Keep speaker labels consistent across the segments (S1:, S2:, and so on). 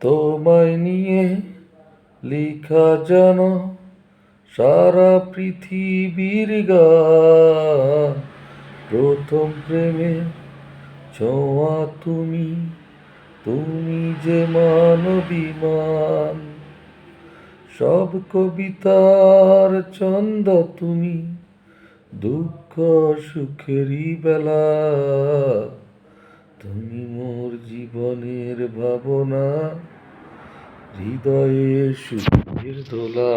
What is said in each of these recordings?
S1: তোমায় নিয়ে লেখা যেন সারা পৃথিবীর গান। প্রথম প্রেমে ছোঁয়া তুমি তুমি যে মানবিমান। সব কবিতার ছন্দ তুমি, দুঃখ সুখেরই বেলা তুমি মোর জীবনের ভাবনা, হৃদয়ে সুখের দোলা।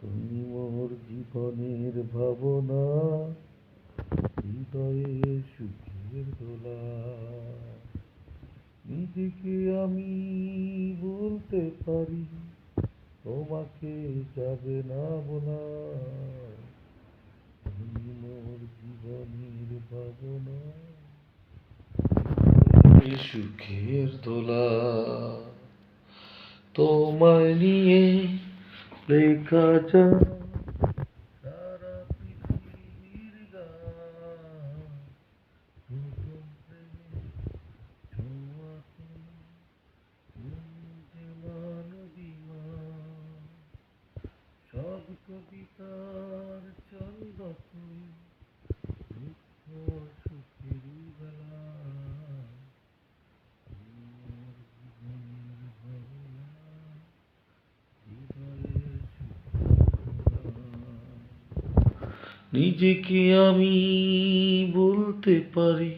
S1: তুমি মোর জীবনের ভাবনা, হৃদয়ে সুখের দোলা। নিজেকে আমি বলতে পারি, তোমাকে যাবে না বলা। তুমি মোর জীবনের ভাবনা এই সুখের দোলা তোমায় নিয়ে লেখা যা সারা পৃথিবীর। সব কবিতার ছন্দ তুমি দুঃখ সুখেরই বেলা তোমার জীবনের ভাবনা হৃদয়ে সুখের দোলা। নিজেকে আমি বলতে পারি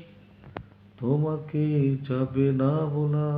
S1: তোমাকে যাবে না বলা।